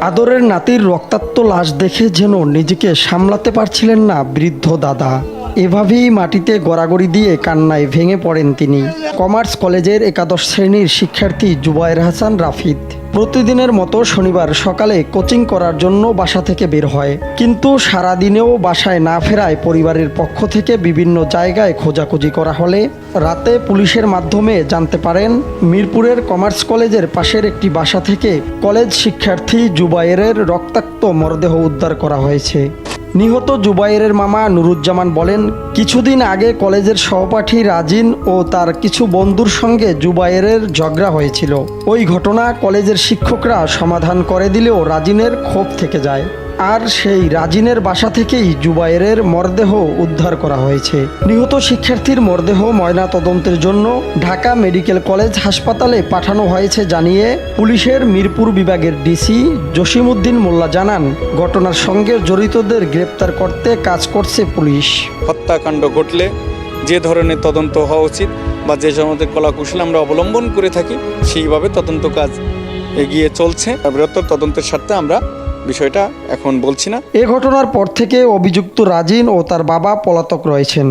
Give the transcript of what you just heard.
আদরের নাতির রক্তাক্ত লাশ দেখে যেন নিজেকে সামলাতে পারছিলেন না বৃদ্ধ দাদা। এভাবেই মাটিতে গড়াগড়ি দিয়ে কান্নায় ভেঙে পড়েন তিনি। কমার্স কলেজের একাদশ শ্রেণির শিক্ষার্থী জুবায়ের হাসান রাফিদ। প্রতিদিনের মতো শনিবার সকালে কোচিং করার জন্য বাসা থেকে বের হয়। কিন্তু সারাদিনেও বাসায় না ফেরায় পরিবারের পক্ষ থেকে বিভিন্ন জায়গায় খোঁজাখুঁজি করা হলে রাতে পুলিশের মাধ্যমে জানতে পারেন, মিরপুরের কমার্স কলেজের পাশের একটি বাসা থেকে কলেজ শিক্ষার্থী জুবায়েরের রক্তাক্ত মরদেহ উদ্ধার করা হয়েছে। নিহত জুবাইরের মামা নুরুজ্জামান বলেন, কিছুদিন আগে কলেজের সহপাঠী রাজিন ও তার কিছু বন্ধুর সঙ্গে জুবাইরের ঝগড়া হয়েছিল। ওই ঘটনা কলেজের শিক্ষকরা সমাধান করে দিলেও রাজিনের ক্ষোভ থেকে যায়। আর সেই রাজিনের বাসা থেকেই জুবাইরের মরদেহ উদ্ধার করা হয়েছে। নিহত শিক্ষার্থীর মরদেহ ময়না তদন্তের জন্য ঢাকা মেডিকেল কলেজ হাসপাতালে পাঠানো হয়েছে জানিয়ে পুলিশের মিরপুর বিভাগের ডিসি জসিমউদ্দিন মোল্লা জানান, ঘটনার সঙ্গে জড়িতদের গ্রেপ্তার করতে কাজ করছে পুলিশ। হত্যাকাণ্ড ঘটলে যে ধরনের তদন্ত হওয়া উচিত বা যে আমাদের কলাকৌশল আমরা অবলম্বন করে থাকি, সেইভাবে তদন্ত কাজ এগিয়ে চলছে। বৃহত্তর তদন্তের স্বার্থে আমরা বিষয়টা এখন বলছি না। এ ঘটনার পর থেকে অভিযুক্ত রাজিন ও তার বাবা পলাতক রয়েছেন।